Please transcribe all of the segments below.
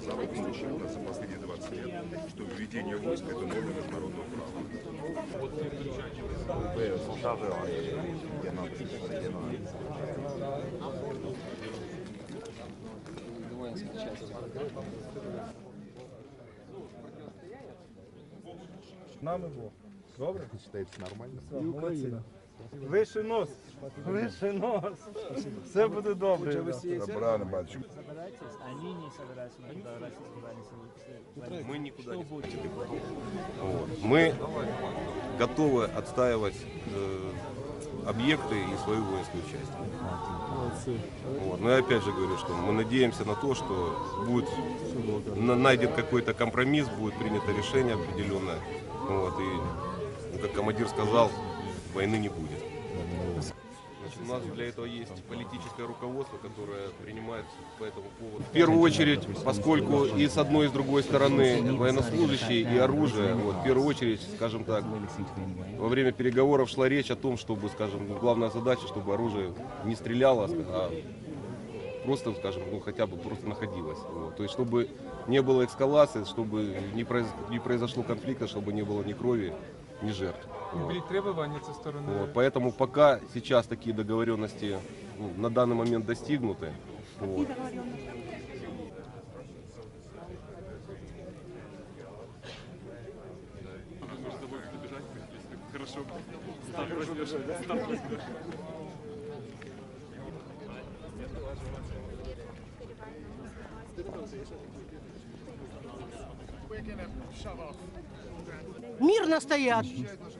Западничество за последние 20 лет, что введение войск это норма международного права. Нами Бог. Добре? Считается нормально? Молодці. Вищий нос. Вищий нос. Все буде добре. Правильно, мальчик. собираетесь, они не собираются никуда российские военные силы. Мы никуда не. Вот. Мы готовы отстаивать э, объекты и свою воинскую часть. Вот. Но я опять же говорю, что мы надеемся на то, что будет на- найден какой-то компромисс, будет принято решение определенное. Вот. И, ну, как командир сказал, войны не будет. У нас для этого есть политическое руководство, которое принимает по этому поводу. В первую очередь, поскольку и с одной, и с другой стороны военнослужащие и оружие, вот, в первую очередь, скажем так, во время переговоров шла речь о том, чтобы, скажем, ну, главная задача, чтобы оружие не стреляло, а просто, скажем, ну хотя бы просто находилось. Вот. То есть, чтобы не было эскалации, чтобы не, произ- не произошло конфликта, чтобы не было ни крови, ни жертв. Вот. Были требования со стороны Вот, поэтому пока сейчас такие договоренности ну, на данный момент достигнуты. Вот. Мирно стоят.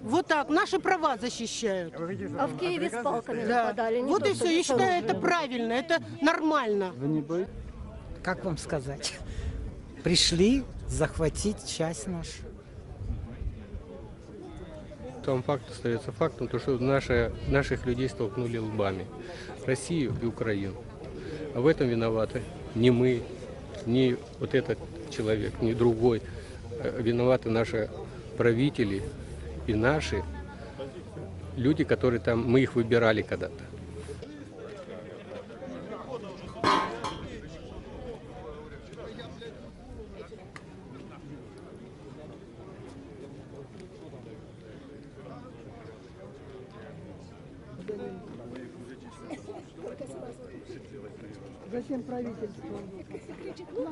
Вот так, наши права защищают. А в Киеве с палками Да. нападали. не Вот то, и все. Я считаю, это правильно, это нормально. как вам сказать, пришли захватить часть нашу. Сам факт остается фактом, то, что наши, наших людей столкнули лбами. Россию и Украину. А в этом виноваты не мы, не вот этот человек, не другой. Э, Виноваты наши правители и наши люди, которые там, мы их выбирали когда-то. Зачем правительство?